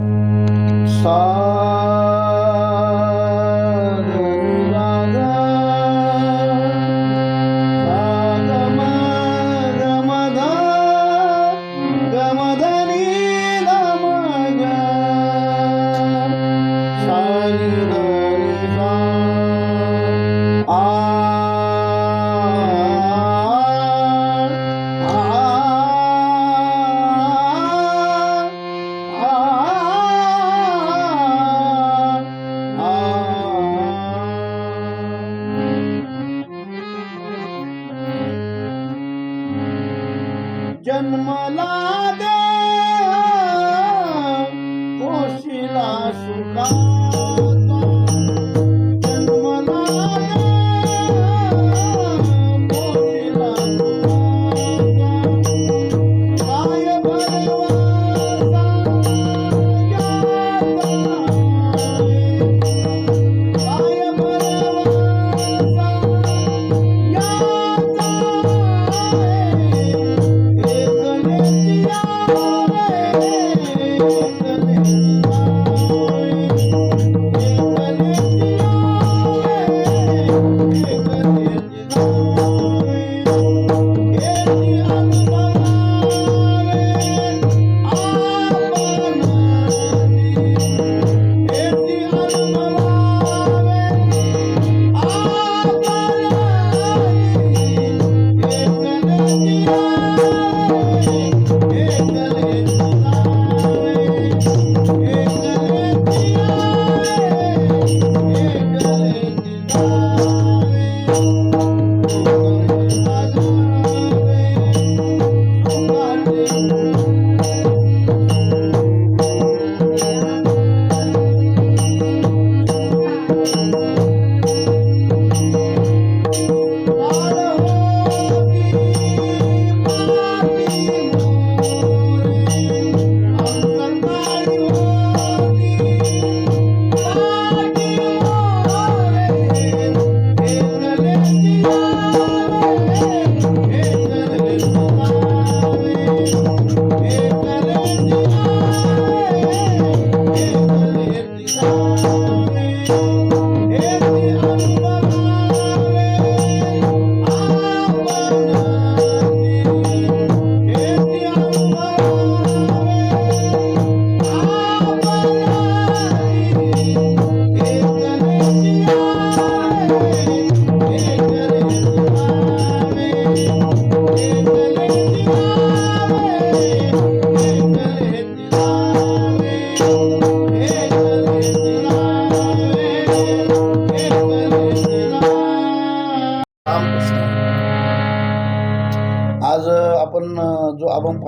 जन्मला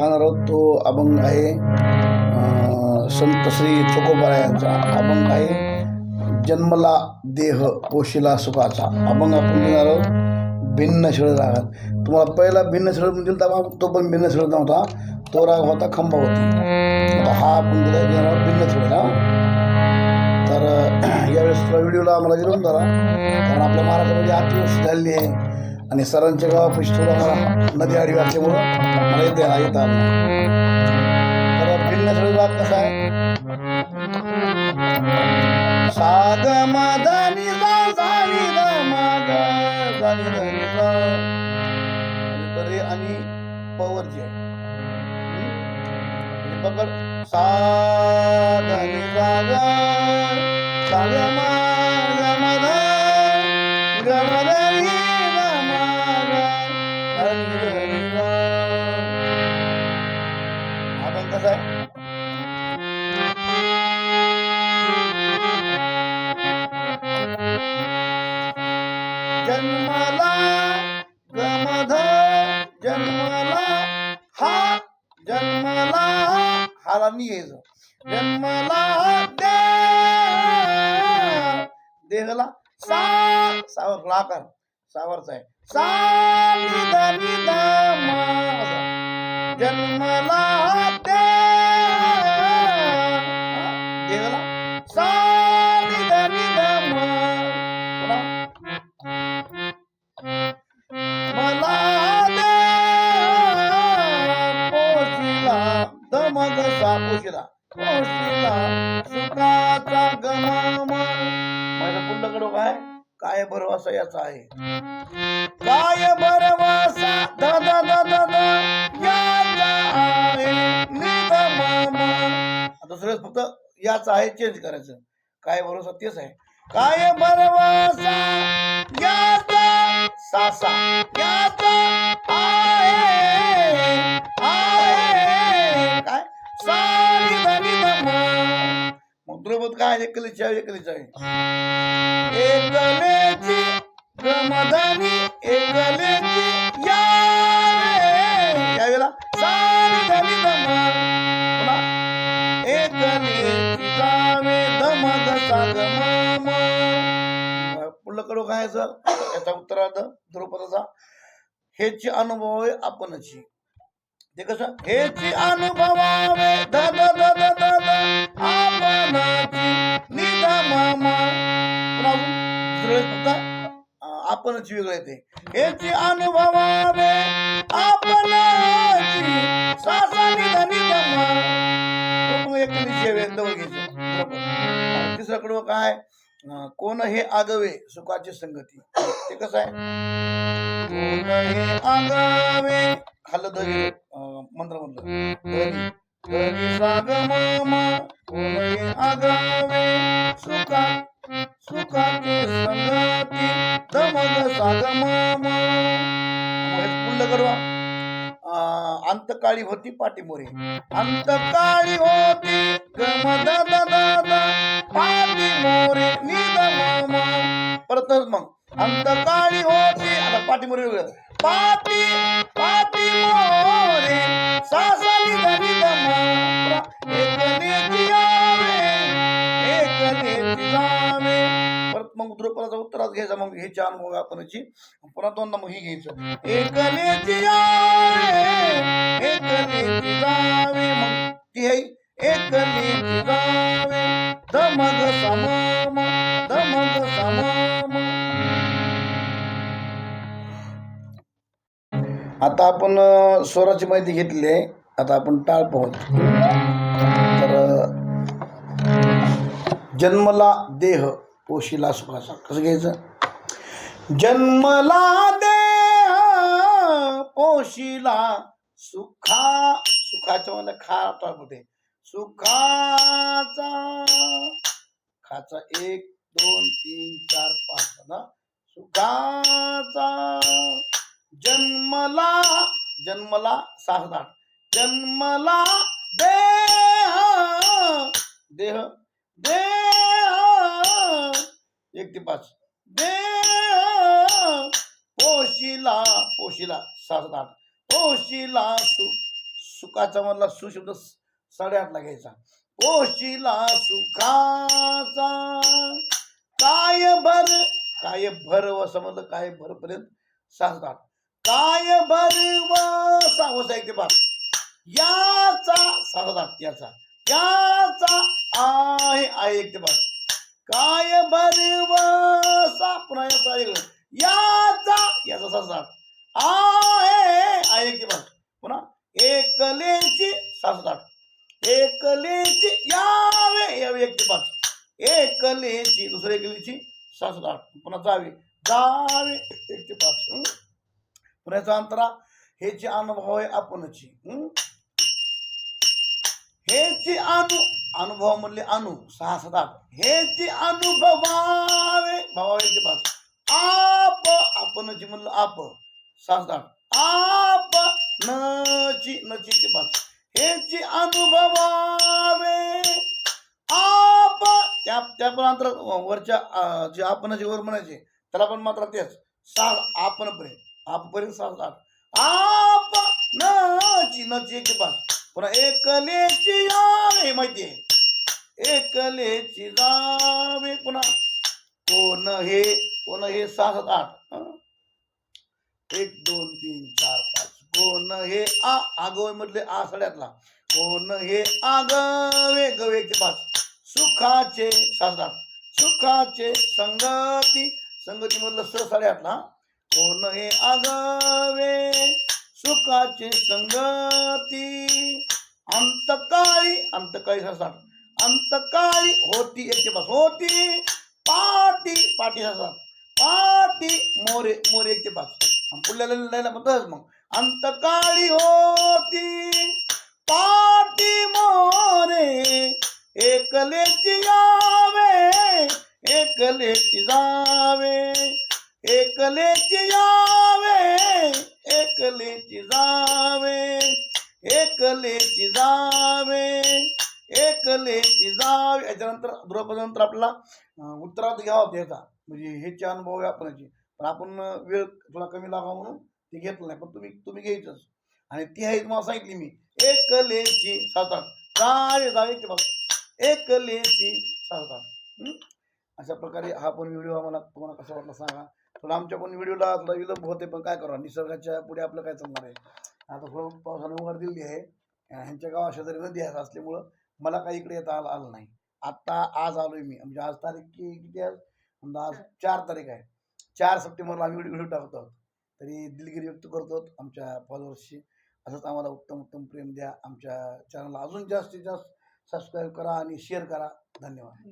पाहणार आहोत. तो अभंग आहे. संत श्री तुकोबरा यांचा अभंग आहे. जन्मला देह पोशिला सुखाचा अभंग आपण घेणार आहोत. भिन्न शिळ रागात तुम्हाला पहिला भिन्न शिळ म्हणजे तो पण भिन्न शिळ नव्हता. तो राग होता खंबावती आता हा आपण दिला घेणार आहोत भिन्न शिळ राग तर यावेळेस व्हिडिओला आम्हाला विरोध करा. कारण आपल्या महाराष्ट्रामध्ये अतिवृष्टी झालेली आहे. आणि सरांच्या गावापाशी थोडं मला. नदी आडी असल्यामुळं मला येते येता आलं. नाही. तर भिन्न सगळं राग आहे? साग मदानी तरी आणि पवर जी आहे. पकड. साधनी साग साग मग मध गमधनी गमग यायचं जन्मला देहला सा सावर लाकार. सावरचा आहे. सा निध निध म. जन्मला मग दमग सा सुखाचा गमाम. माझा पुढलं कडो काय? काय भरवासा याचा आहे? काय भरवासा? दादा दादा द याचा आहे. निध दुसरं फक्त याचा आहे चेंज करायचं. काय भरोसा तेच आहे. काय भरवासा? याचा सासा. काय? एकलीची आहे एकलीची या सारी धनी सागमाम पुढलं कडू काय सर? याचा उत्तरार्थ द्रौपदाचा. हेची अनुभव आहे आपणची. ते कसं? हेची अनुभवावे द द द दुसरं फक्त आपणच वेगळे ते. याची अनुभवावे आपण तिसरं कडवं काय? कोण हे आगवे? सुखाची संगती. ते कसं आहे? कोण हे आगावे? खाल्लं धरी मंत्र म्हणलं. धरी धरी साग कोण हे आगावे? सुखा संगती अंतकाळी होती पाठीमोरे अंतकाळी होती गमद दादा पाठीमोरे परत मग. अंतकाळी होती. आता पाठीमोरे पाठी घ्यायचा मग ह्याच्या अनुभव आपणची पुन्हा दोनदा मग ही घ्यायचं. मग ती आहे समाम समाम. आता आपण स्वराची माहिती घेतली आहे. आता आपण टाळ पाहू तर जन्मला देह पोशिला सुखाचा. कसं घ्यायचं? जन्मला देह पोशिला. सुखा सुखाच्या मला खा दे सुखाचा खाचा एक दोन तीन चार पाच ना? सुखाचा. जन्मला जन्मला सहा सात आठ. जन्मला देह देह देह एक ते पाच. देह पोशिला पोशिला सहा सात आठ. पोशिला सु सुखाचा मधला सुशब्द साडेआठला घ्यायचा. पोशिला सुखाचा काय भर काय भर व समजलं काय भर पर्यंत सात आठ. काय भर व सहा हो एक ते पाच याचा सहा सात आठ याचा. याचा आहे आहे एक ते पाच. काय भर व सा पुन्हा याचा ऐकलं याचा याचा आहे आहे ते पुन्हा एकलेची सात एकलेची यावे एक पाच। एकलेची दुसऱ्या एकलेची सात पुन्हा जावे जावे, एक पाच। अंतरा अनुभव आहे आपणची? हेची अनु, अनुभव म्हणले अनु, सहा, सात, आठ। हेची अनुभवावे भावावे पाच। आप आपणची म्हणलं आप. सहा सात आठ आप नची नची ते पाच हेची अनुभवावे. आप त्या त्या पण अंतर वरच्या जे आपण जे वर म्हणायचे त्याला पण मात्र तेच. साल आपण पर्यंत आप पर्यंत सात आप नची नची एक पाच पुन्हा एकलेची यावे माहिती आहे. एकलेची जावे पुन्हा. कोण हे? कोण हे सहा सात आठ? एक दोन तीन चार पाच. कोण हे आ आगवे मधले आ सड्यातला कोण हे आगवे गवे एक पाच. सुखाचे सहा सात आठ. सुखाचे संगती. संगती मधलं स साडेआठला कोण हे आगवे सुखाचे संगती. अंतकाळी अंतकाळी सहा सात अंतकाळी होती एकटे पास होती पाटी पाटी असतात पाटी मोरे मोरे एकटे पास. पुढल्याला पुढल्या लाईनला म्हणतोच मग. अंतकाळी होती. पाटी मोरे एकलेची यावे एकलेची जावे एकलेची यावे एकलेची जावे एकलेची जावे एकलेची जावे. याच्यानंतर द्रौपदीनंतर आपला अं, उत्तरार्ध घ्यावा होता म्हणजे ह्याचे अनुभव आहे पण आपण वेळ थोडा कमी लागा म्हणून ते घेतलं नाही. पण तुम्ही तुम्ही घ्यायचंच. आणि ती आहे तुम्हाला सांगितली मी. एकलेची सात काय जावे की बघ. एकलेची सात हं? अशा प्रकारे हा पण व्हिडिओ आम्हाला तुम्हाला कसा वाटला सांगा. थोडा आमच्या पण व्हिडिओला थोडा विलंब होते पण काय करा निसर्गाच्या पुढे आपलं काय चालणार आहे? आता थोडं पावसाने उघड दिली आहे. ह्यांच्या गावा शेजारी नदी असल्यामुळं मला काही इकडे येता आलं आलं नाही. आत्ता आज आलोय मी. म्हणजे आज तारीख की किती आहे समजा आज चार तारीख आहे. चार सप्टेंबरला आम्ही व्हिडिओ टाकत आहोत. तरी दिलगिरी व्यक्त करतो आमच्या फॉलोअर्सची असंच आम्हाला उत्तम उत्तम प्रेम द्या. आमच्या चॅनलला अजून जास्तीत जास्त सबस्क्राईब करा आणि शेअर करा. धन्यवाद.